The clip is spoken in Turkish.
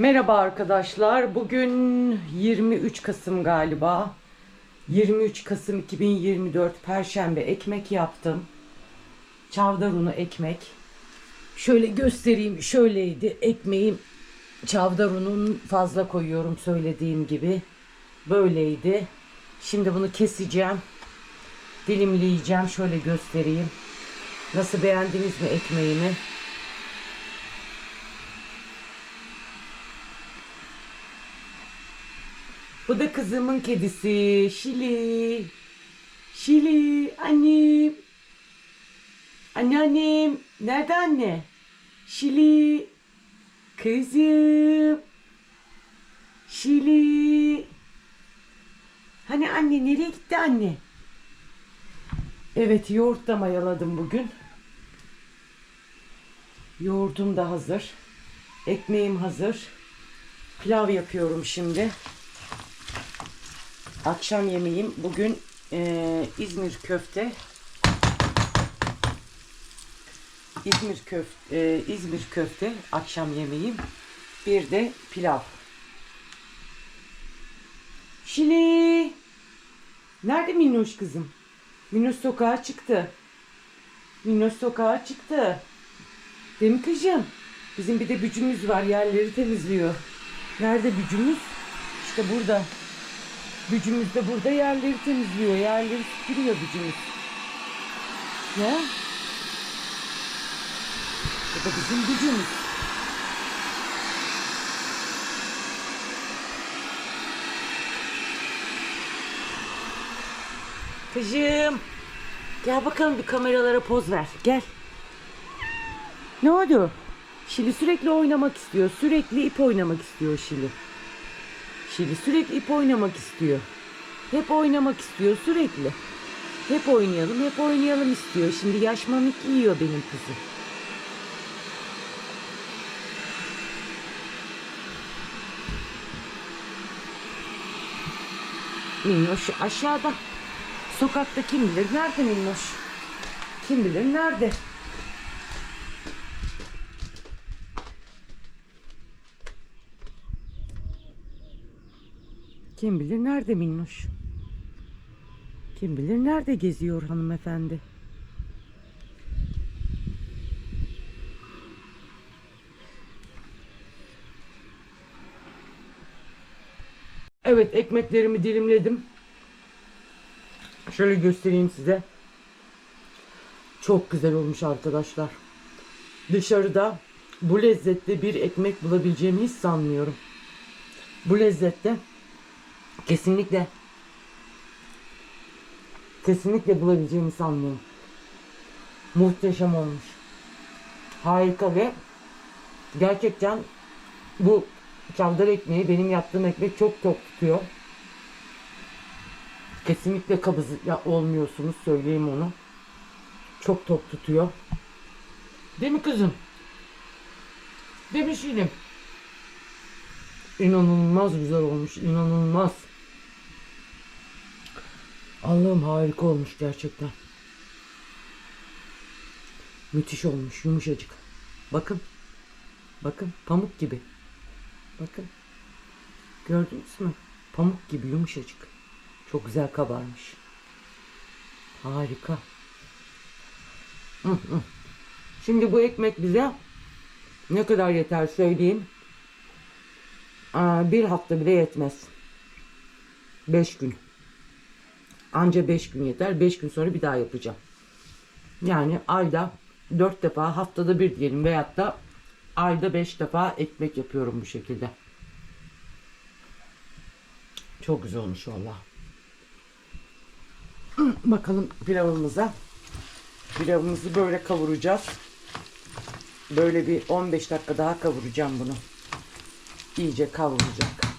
Merhaba arkadaşlar. Bugün 23 Kasım galiba. 23 Kasım 2024 Perşembe ekmek yaptım. Çavdar unu ekmek. Şöyle göstereyim. Şöyleydi ekmeğim. Çavdar unun fazla koyuyorum söylediğim gibi. Böyleydi. Şimdi bunu keseceğim. Dilimleyeceğim. Şöyle göstereyim. Nasıl beğendiniz mi ekmeğimi? Bu da kızımın kedisi. Şili. Şili. Annem. Anneannem. Nerede anne? Şili. Kızım. Şili. Hani anne nereye gitti anne? Evet yoğurt da mayaladım bugün. Yoğurdum da hazır. Ekmeğim hazır. Pilav yapıyorum şimdi. Akşam yemeğim bugün eee, İzmir köfte. İzmir köfte, İzmir köfte akşam yemeğim. Bir de pilav. Şili. Nerede Minnoş kızım? Minnoş sokağa çıktı. Minnoş sokağa çıktı. Değil mi kızım? Bizim bir de bücümüz var yerleri temizliyor. Nerede bücümüz? İşte burada. Bücümüz de burada yerleri temizliyor. Yerleri süpürüyor bücümüz. Ya? Bu da bizim bücümüz. Kızım. Gel bakalım bir kameralara poz ver. Gel. Ne oldu? Şili sürekli oynamak istiyor. Sürekli ip oynamak istiyor Şili. Şili sürekli ip oynamak istiyor. Hep oynamak istiyor sürekli. Hep oynayalım, hep oynayalım istiyor. Şimdi yaş mamik yiyor benim kızım. Minnoş aşağıda. Sokakta kim bilir nerede Minnoş? Kim bilir nerede? Kim bilir nerede Minnoş? Kim bilir nerede geziyor hanımefendi? Evet ekmeklerimi dilimledim. Şöyle göstereyim size. Çok güzel olmuş arkadaşlar. Dışarıda bu lezzette bir ekmek bulabileceğimi hiç sanmıyorum. Bu lezzette kesinlikle kesinlikle bulabileceğimi sanmıyorum. Muhteşem olmuş. Harika ve gerçekten bu çavdar ekmeği benim yaptığım ekmek çok tok tutuyor. Kesinlikle kabız olmuyorsunuz söyleyeyim onu. Çok tok tutuyor. Değil mi kızım? Şirin? İnanılmaz güzel olmuş. inanılmaz. Allah'ım harika olmuş gerçekten. Müthiş olmuş. Yumuşacık. Bakın. Bakın. Pamuk gibi. Bakın. Gördünüz mü? Pamuk gibi yumuşacık. Çok güzel kabarmış. Harika. Şimdi bu ekmek bize ne kadar yeter söyleyeyim. Bir hafta bile yetmez. Beş gün. Anca beş gün yeter. Beş gün sonra bir daha yapacağım. Yani ayda dört defa haftada bir diyelim veyahut da ayda beş defa ekmek yapıyorum bu şekilde. Çok güzel olmuş valla. Bakalım pilavımıza. Pilavımızı böyle kavuracağız. Böyle bir 15 dakika daha kavuracağım bunu. İyice kavrulacak.